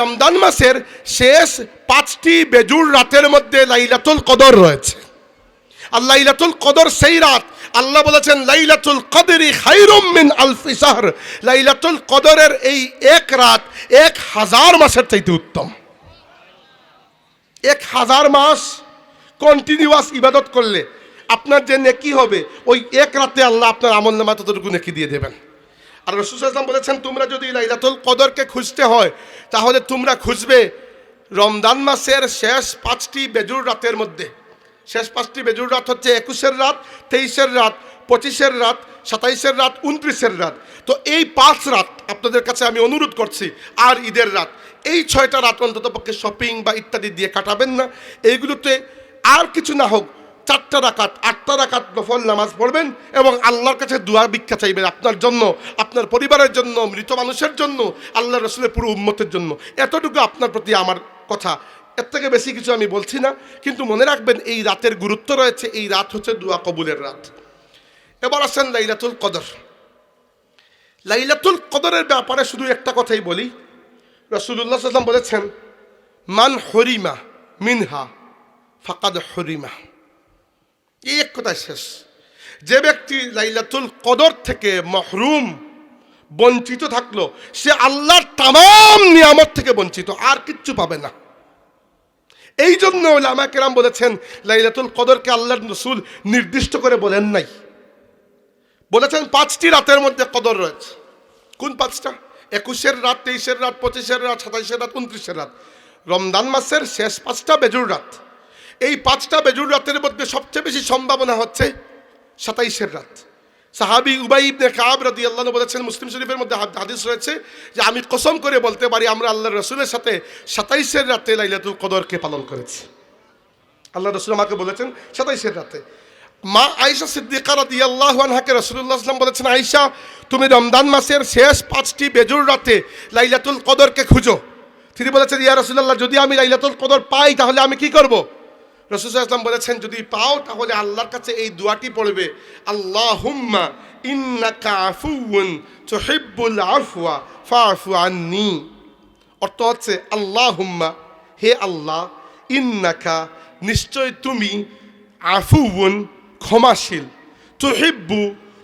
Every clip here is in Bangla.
রমজান মাসের শেষ পাঁচটি বেজুর রাতের মধ্যে লাইলাতুল কদর রয়েছে। আর লাইলাতুল কদর সেই রাত আল্লাহ বলেছেন, লাইলাতুল কদরি খাইরুম মিন আলফি শাহর। লাইলাতুল কদরের এই এক রাত এক হাজার মাসের চাইতে উত্তম। এক হাজার মাস কন্টিনিউয়াস ইবাদত করলে আপনার যে নেকি হবে? ওই এক রাতে আল্লাহ আপনার আমল নামা ততটুকু নেকি দিয়ে দেবেন। আর রসুল ইসলাম বলেছেন, তোমরা যদি লাইলাতুল কদরকে খুঁজতে হয়, তাহলে তোমরা খুঁজবে রমজান মাসের শেষ পাঁচটি বেজুর রাতের মধ্যে। শেষ পাঁচটি বেজুর রাত হচ্ছে একুশের রাত, তেইশের রাত, পঁচিশের রাত, সাতাইশের রাত উনত্রিশের রাত। তো এই পাঁচ রাত আপনাদের কাছে আমি অনুরোধ করছি, আর ঈদের রাত। এই ছয়টা রাত অন্তত পক্ষে শপিং বা ইত্যাদি দিয়ে কাটাবেন না। এইগুলোতে আর কিছু না হোক চারটা রাকাত, আটটা রাকাত নফল নামাজ পড়বেন এবং আল্লাহর কাছে দোয়া ভিক্ষা চাইবেন আপনার জন্য, আপনার পরিবারের জন্য, মৃত মানুষের জন্য, আল্লাহ রসুলের পুরো উম্মতের জন্য। এতটুকু আপনার প্রতি আমার কথা। এর থেকে বেশি কিছু আমি বলছি না, কিন্তু মনে রাখবেন এই রাতের গুরুত্ব রয়েছে, এই রাত হচ্ছে দুয়া কবুলের রাত। এবার আসেন লাইলাতুল কদর। লাইলাতুল কদরের ব্যাপারে শুধু একটা কথাই বলি। রসুল্লাহ সাল্লাম বলেছেন, মান হরিমা মিনহা, ফাকাদ হরিমা। এই এক কথায় শেষ। যে ব্যক্তি লাইলাতুল কদর থেকে মহরুম বঞ্চিত থাকল, সে আল্লাহর তাম নিয়ামত থেকে বঞ্চিত, আর কিচ্ছু পাবে না। এই জন্য ওলামা কেরাম বলেছেন, লাইলাতুল কদরকে আল্লাহর রসুল নির্দিষ্ট করে বলেন নাই। বলেছেন, পাঁচটি রাতের মধ্যে কদর রয়েছে। কোন পাঁচটা? একুশের রাত, তেইশের রাত, পঁচিশের রাত, সাতাইশের রাত, উনত্রিশের রাত। রমদান মাসের শেষ পাঁচটা বেজুর রাত। এই পাঁচটা বেজুর রাতের মধ্যে সবচেয়ে বেশি সম্ভাবনা হচ্ছে সাতাইশের রাত। সাহাবি উবাই ইবনে কাব রাদি আল্লাহ বলেছেন, মুসলিম শরীফের মধ্যে হাদ- হাদিস রয়েছে যে আমি কসম করে বলতে পারি, আমরা আল্লাহ রসুলের সাথে সাতাইশের রাতে লাইলাতুল কদরকে পালন করেছি। আল্লাহ রসুল আমাকে বলেছেন সাতাইশের রাতে। মা আয়েশা সিদ্দিকা রাদি আল্লাহ আনহাকে রসুল্লাহ আসলাম বলেছেন, আয়েশা, তুমি রমজান মাসের শেষ পাঁচটি বেজুর রাতে লাইলাতুল কদরকে খুঁজো। তিনি বলেছেন, ইয়া রসুল্লাহ যদি আমি লাইলাতুল কদর পাই, তাহলে আমি কি করব? রসুল আসলাম বলেছেন, যদি পাও তাহলে আল্লাহর কাছে এই দুয়াটি পড়বে, আল্লাহুম্মা ইন্নাকা আফুউন তুহিব্বুল আফওয়া ফাফু অর্থ হচ্ছে, আল্লাহুম্মা, হে আল্লাহ, ইন্নাকা নিশ্চয় তুমি আফুউন, ক্ষমাশীল। তুহিব্বু,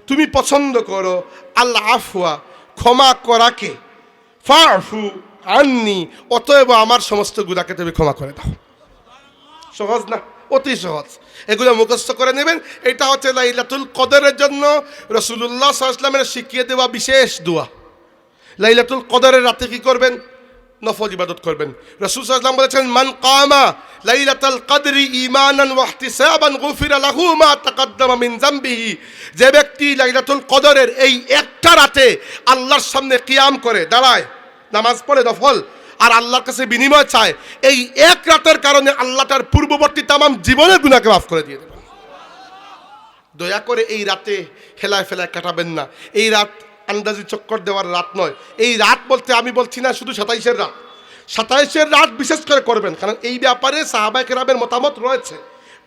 তুমি পছন্দ করো আল্লাহ আফওয়া, ক্ষমা করাকে। ফাফু আন্নি, অতএব আমার সমস্ত গুণাকে তুমি ক্ষমা করে দাও। সহজ না, অতি সহজ। এগুলো মুখস্থ করে নেবেন। এটা হচ্ছে লাইলাতুল কদরের জন্য রসুল্লাহ সাল্লামের শিখিয়ে দেওয়া বিশেষ দোয়া। লাইলাতুল কদরের রাতে কি করবেন? নফল ইবাদত করবেন। রসুল সাল্লাম বলেছেন, মান কামা লাইলাতুল কদরি ঈমানান ওয়া ইহতিসাবান গুফিরা লাহু মা তাকাদ্দামা মিন যামবিহি যে ব্যক্তি লাইলাতুল কদরের এই একটা রাতে আল্লাহর সামনে কিয়াম করে, দাঁড়ায়, নামাজ পড়ে নফল আর আল্লাহর কাছে বিনিময় চায়, এই এক রাতের কারণে আল্লাহ তার পূর্ববর্তী তামাম জীবনের গুণাকে মাফ করে দিয়ে দেবেন। দয়া করে এই রাতে হেলায় ফেলায় কাটাবেন না। এই রাত আন্দাজি চক্কর দেওয়ার রাত নয়। এই রাত বলতে আমি বলছি না শুধু সাতাইশের রাত। সাতাইশের রাত বিশেষ করে করবেন, কারণ এই ব্যাপারে সাহাবাই কেরামের মতামত রয়েছে।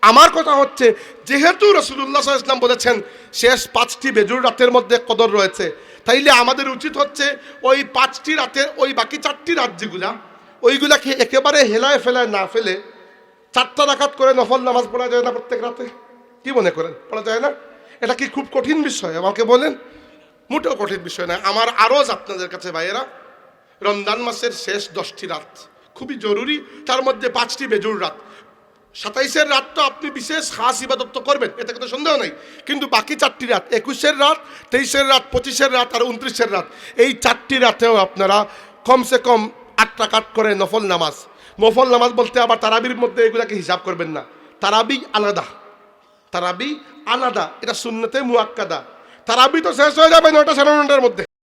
আমার কথা হচ্ছে, যেহেতু রসুল্লাহ ইসলাম বলেছেন, শেষ পাঁচটি বেজুর রাতের মধ্যে কদর রয়েছে। তাইলে আমাদের উচিত হচ্ছে ওই পাঁচটি রাতের ওই বাকি চারটি রাত যেগুলা ওইগুলাকে একেবারে হেলায় ফেলায় না ফেলে চারটা রাখাত করে নফল নামাজ পড়া যায় না প্রত্যেক রাতে। কি মনে করেন? পড়া যায় না? এটা কি খুব কঠিন বিষয়? আমাকে বলেন। মোটেও কঠিন বিষয় না। আমার আরজ আপনাদের কাছে ভাইয়েরা। রমজান মাসের শেষ দশটি রাত খুবই জরুরি। তার মধ্যে পাঁচটি বেজুর রাত। সাতাইশের রাত তো আপনি বিশেষ খাস তো করবেন, এতে কোনো সন্দেহ নেই। কিন্তু বাকি চারটি রাত, একুশের রাত, তেইশের রাত, পঁচিশের রাত আর উনত্রিশের রাত, এই চারটি রাতেও আপনারা কমসে কম আটটা কাট করে নফল নামাজ। নফল নামাজ বলতে আবার তারাবির মধ্যে এগুলাকে হিসাব করবেন না। তারাবি আলাদা। তারাবি আলাদা। এটা শূন্যতে মুয়াক্কাদা তারাবি তো শেষ হয়ে যাবে নয়টা সাড়ে নটার মধ্যে।